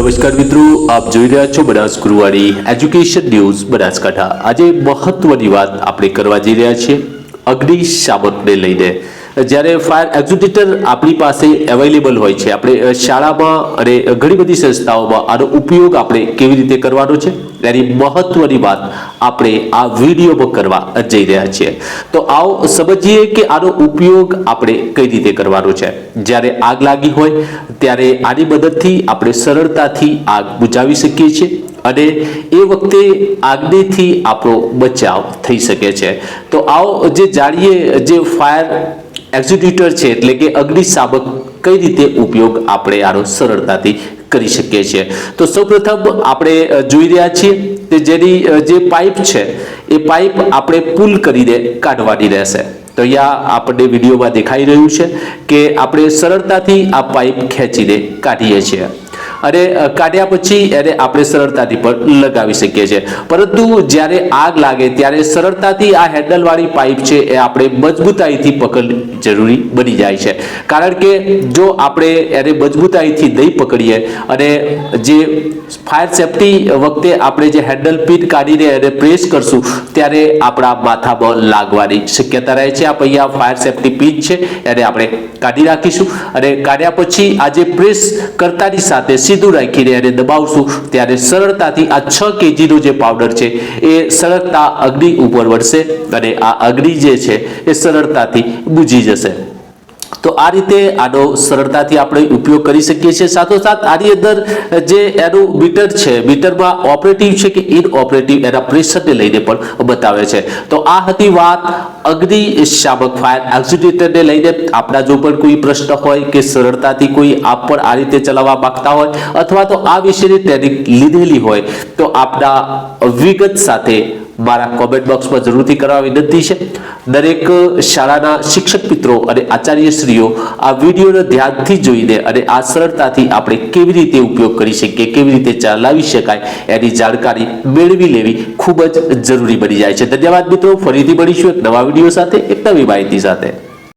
નમસ્કાર મિત્રો, આપ જોઈ રહ્યા છો બનાસ ગુરુવારી એજ્યુકેશન ન્યૂઝ બનાસકાંઠા. આજે મહત્વની વાત આપણે કરવા જઈ રહ્યા છીએ અગ્નિશામકને લઈને. જ્યારે ફાયર એક્ઝિક્યુટર આપણી પાસે અવેલેબલ હોય છે, આપણે શાળામાં અને ઘણી બધી સંસ્થાઓમાં આનો ઉપયોગ આપણે કેવી રીતે કરવાનો છે? એની મહત્વની વાત આપણે આ વિડીયોમાં કરવા જઈ રહ્યા છીએ. તો આવો સમજીએ કે આનો ઉપયોગ આપણે કઈ રીતે કરવાનો છે. જ્યારે આગ લાગી હોય, ત્યારે આની મદદથી આપણે સરળતાથી આગ બુજાવી શકીએ છીએ. અને એ વખતે આગનેથી આપણો બચાવ થઈ શકે છે. તો આવો જે જાણીએ જે ફાયર એક્ઝિક્યુટર છે, એટલે કે અગ્નિશામક કઈ રીતે ઉપયોગ આપણે આનો સરળતાથી કરી શકીએ છીએ. તો સૌપ્રથમ આપણે જોઈ રહ્યા છીએ કે જેની જે પાઇપ છે, એ પાઇપ આપણે પુલ કરીને કાઢવાની રહેશે. તો અહીંયા આપણને વિડીયોમાં દેખાઈ રહ્યું છે કે આપણે સરળતાથી આ પાઇપ ખેંચીને કાઢીએ છીએ. અને કાઢ્યા પછી એને આપણે સરળતાથી પણ લગાવી શકીએ છીએ. પરંતુ જ્યારે આગ લાગે ત્યારે સરળતાથી આ હેન્ડલવાળી પાઇપ છે એ આપણે મજબૂતાઈથી પકડવી જરૂરી બની જાય છે. કારણ કે જો આપણે એને મજબૂતાઈથી નહીં પકડીએ અને જે ફાયર સેફટી વખતે આપણે જે હેન્ડલ પિન કાઢીને એને પ્રેસ કરશું, ત્યારે આપણા માથામાં લાગવાની શક્યતા રહે છે. આ અહીંયા ફાયર સેફટી પિન છે, એને આપણે કાઢી રાખીશું. અને કાઢ્યા પછી આ જે પ્રેસ કરતાની સાથે સીધું રાખીને એને દબાવશું ત્યારે સરળતાથી આ છ કેજીનો જે પાવડર છે, એ સરળતા અગ્નિ ઉપર વળશે અને આ અગ્નિ જે છે, એ સરળતાથી બુજી જશે. તો આ રીતે આનો સરળતાથી આપણે ઉપયોગ કરી શકીએ છીએ. સાથોસાથ આની અંદર જે એનું મીટર છે, મીટરમાં ઓપરેટિવ છે કે ઇન ઓપરેટિવ એના પ્રેશરને લઈને પણ બતાવે છે. તો આ હતી વાત અગ્નિશામક ફાયર એક્ઝિક્યુટરને લઈને. આપણા જો પણ કોઈ પ્રશ્ન હોય કે સરળતાથી કોઈ આપ પણ આ રીતે ચલાવવા માંગતા હોય, અથવા તો આ વિશેની ટ્રેનિંગ લીધેલી હોય, તો આપણા વિગત સાથે મારા કોમેન્ટ બોક્સમાં જરૂરથી કરવા વિનંતી છે. દરેક શાળાના શિક્ષક મિત્રો અને આચાર્યશ્રીઓ આ વિડીયોને ધ્યાનથી જોઈને અને આ સરળતાથી આપણે કેવી રીતે ઉપયોગ કરી શકીએ, કેવી રીતે ચલાવી શકાય એની જાણકારી મેળવી લેવી ખૂબ જ જરૂરી બની જાય છે. ધન્યવાદ મિત્રો, ફરીથી મળીશું એક નવા વીડિયો સાથે, એક નવી માહિતી સાથે.